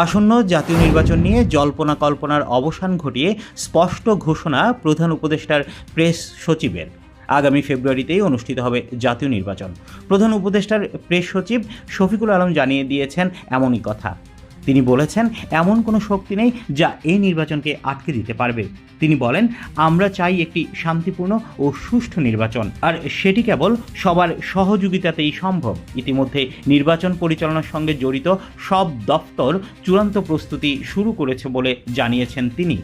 আসন্ন জাতীয় নির্বাচন নিয়ে জল্পনা কল্পনার অবসান ঘটিয়ে স্পষ্ট ঘোষণা প্রধান উপদেষ্টার প্রেস সচিবের। আগামী ফেব্রুয়ারিতেই অনুষ্ঠিত হবে জাতীয় নির্বাচন। প্রধান উপদেষ্টার প্রেস সচিব শফিকুল আলম জানিয়ে দিয়েছেন এমনই কথা। তিনি বলেছেন, এমন কোনো শক্তি নেই যা এই নির্বাচনকে আটকে দিতে পারবে। তিনি বলেন, আমরা চাই একটি শান্তিপূর্ণ ও সুষ্ঠু নির্বাচন, আর সেটি কেবল সবার সহযোগিতাতেই সম্ভব। ইতিমধ্যে নির্বাচন পরিচালনার সঙ্গে জড়িত সব দপ্তর চূড়ান্ত প্রস্তুতি শুরু করেছে বলে জানিয়েছেন তিনি।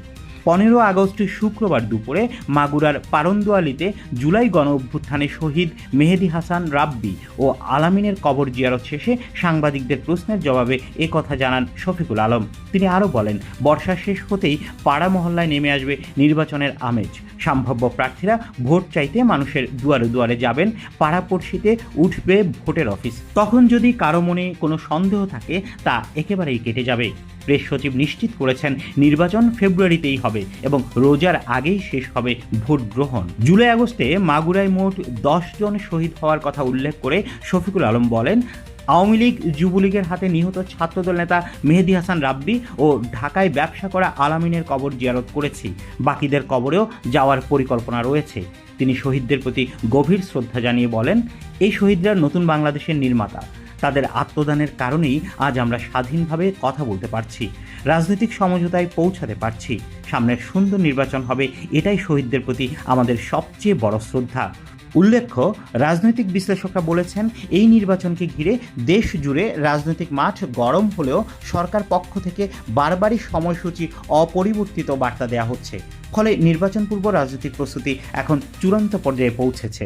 পনেরো আগস্ট শুক্রবার দুপুরে মাগুরার পারন্দোয়ালিতে জুলাই গণ অভ্যুত্থানে শহীদ মেহেদি হাসান রাব্বি ও আলামিনের কবর জিয়ারত শেষে সাংবাদিকদের প্রশ্নের জবাবে এ কথা জানান শফিকুল আলম। তিনি আরও বলেন, বর্ষা শেষ হতেই পাড়া মহল্লায় নেমে আসবে নির্বাচনের আমেজ। সম্ভাব্য প্রার্থীরা ভোট চাইতে মানুষের দুয়ারে দুয়ারে যাবেন, পাড়াপড়শিতে উঠবে ভোটের অফিস। তখন যদি কারও মনে কোনো সন্দেহ থাকে, তা একেবারেই কেটে যাবে। প্রেস সচিব নিশ্চিত করেছেন, নির্বাচন ফেব্রুয়ারিতেই হবে এবং রোজার আগেই শেষ হবে ভোট গ্রহণ। জুলাই আগস্টে মাগুরায় মোট দশ জন শহীদ হওয়ার কথা উল্লেখ করে শফিকুল আলম বলেন, আওয়ামী লীগ যুবলীগের হাতে নিহত ছাত্রদল নেতা মেহেদি হাসান রাব্বি ও ঢাকায় ব্যবসা করা আলামিনের কবর জিয়ারত করেছি। বাকিদের কবরেও যাওয়ার পরিকল্পনা রয়েছে। তিনি শহীদদের প্রতি গভীর শ্রদ্ধা জানিয়ে বলেন, এই শহীদরা নতুন বাংলাদেশের নির্মাতা। তাদের আত্মদানের কারণেই আজ আমরা স্বাধীনভাবে কথা বলতে পারছি, রাজনৈতিক সমঝোতায় পৌঁছাতে পারছি। সামনের সুন্দর নির্বাচন হবে, এটাই শহীদদের প্রতি আমাদের সবচেয়ে বড় শ্রদ্ধা। উল্লেখ্য, রাজনৈতিক বিশ্লেষকরা বলেছেন, এই নির্বাচনকে ঘিরে দেশ জুড়ে রাজনৈতিক মাঠ গরম হলেও সরকার পক্ষ থেকে বারবারই সময়সূচি অপরিবর্তিত বার্তা দেওয়া হচ্ছে। ফলে নির্বাচন পূর্ব রাজনৈতিক প্রস্তুতি এখন চূড়ান্ত পর্যায়ে পৌঁছেছে।